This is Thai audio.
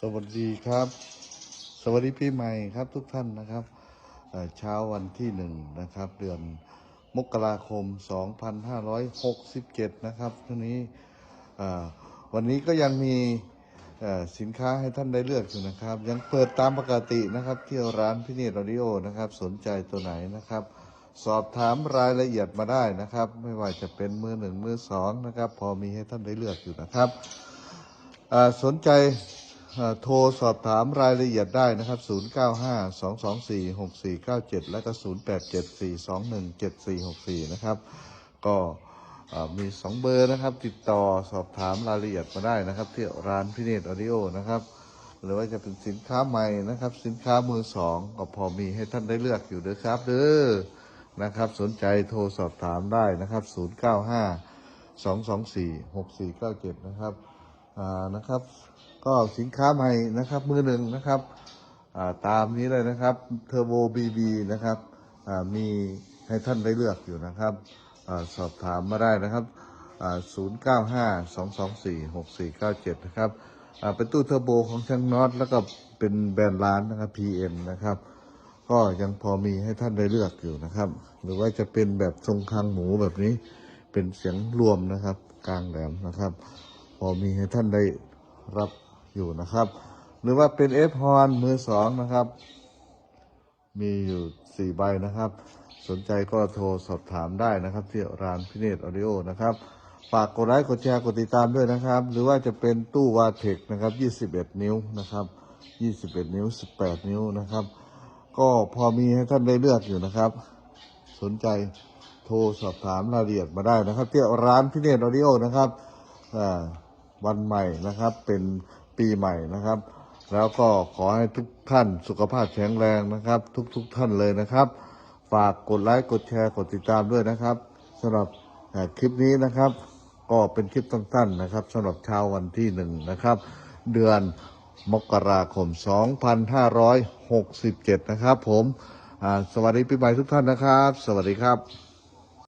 สวัสดีครับ สวัสดีปีใหม่ครับทุกท่านนะครับเช้าวันที่หนึ่งนะครับ เดือนมกราคม 2567 นะครับทีนี้วันนี้ก็ยังมีสินค้าให้ท่านได้เลือกอยู่นะครับ ยังเปิดตามปกตินะครับ ที่ร้านพิเนตออดิโอนะครับ สนใจตัวไหนนะครับ สอบถามรายละเอียดมาได้นะครับ ไม่ว่าจะเป็นมือหนึ่งมือสองนะครับ พอมีให้ท่านได้เลือกอยู่นะครับสนใจ โทรสอบถามรายละเอียดได้นะครับ 0952246497 และก็ 0874217464 นะครับ ก็มี 2 เบอร์นะครับ ติดต่อสอบถามรายละเอียดมาได้นะครับ ที่ร้านพิเนตออดิโอนะครับ หรือว่าจะเป็นสินค้าใหม่นะครับ สินค้ามือสองก็พอมีให้ท่านได้เลือกอยู่เด้อครับ เด้อนะครับ สนใจโทรสอบถามได้นะครับ 095 224 6497 นะครับ นะครับ ก็สินค้าใหม่นะครับ มือหนึ่งนะครับาตามนี้เลยนะครับเทอร์โบบีบีนะครับมีให้ท่านได้เลือกอยู่นะครับอสอบถามมาได้นะครับศูนย์เก้าห้าสองสองสี่หกสี่เก้าเจ็ดนะครับเป็นตู้เทอร์โบของช่างน็อตแล้วก็เป็นแบรนด์ร้านนะครับ PM นะครับ ก็ยังพอมีให้ท่านได้เลือกอยู่นะครับ หรือว่าจะเป็นแบบทรงคางหมูแบบนี้เป็นเสียงรวมนะครับ กลางแหลมนะครับ อมีให้ท่านได้รับอยู่นะครับ หรือว่าเป็นเอฟฮอนมือสองนะครับ มีอยู่สี่ใบนะครับ สนใจก็โทรสอบถามได้นะครับ ที่ร้านพิเนตออดิโอนะครับ ฝากกดไลค์กดแชร์กดติดตามด้วยนะครับ หรือว่าจะเป็นตู้วาเทคนะครับ 21 นิ้วนะครับ 21 นิ้ว 18 นิ้วนะครับ ก็พอมีให้ท่านได้เลือกอยู่นะครับ สนใจโทรสอบถามรายละเอียดมาได้นะครับที่ร้านพิเนตออดิโอนะครับอ่า วันใหม่นะครับ เป็นปีใหม่นะครับ แล้วก็ขอให้ทุกท่านสุขภาพแข็งแรงนะครับ ทุกๆทท่านเลยนะครับ ฝากกดไลค์กดแชร์กดติดตามด้วยนะครับสำหรับคลิปนี้นะครับ ก็เป็นคลิปสั้นๆนะครับสำหรับเช้าวันที่หนึ่งนะครับ เดือนมกราคม 2567 นะครับ ผมสวัสดีปีใหม่ทุกท่านนะครับ สวัสดีครับ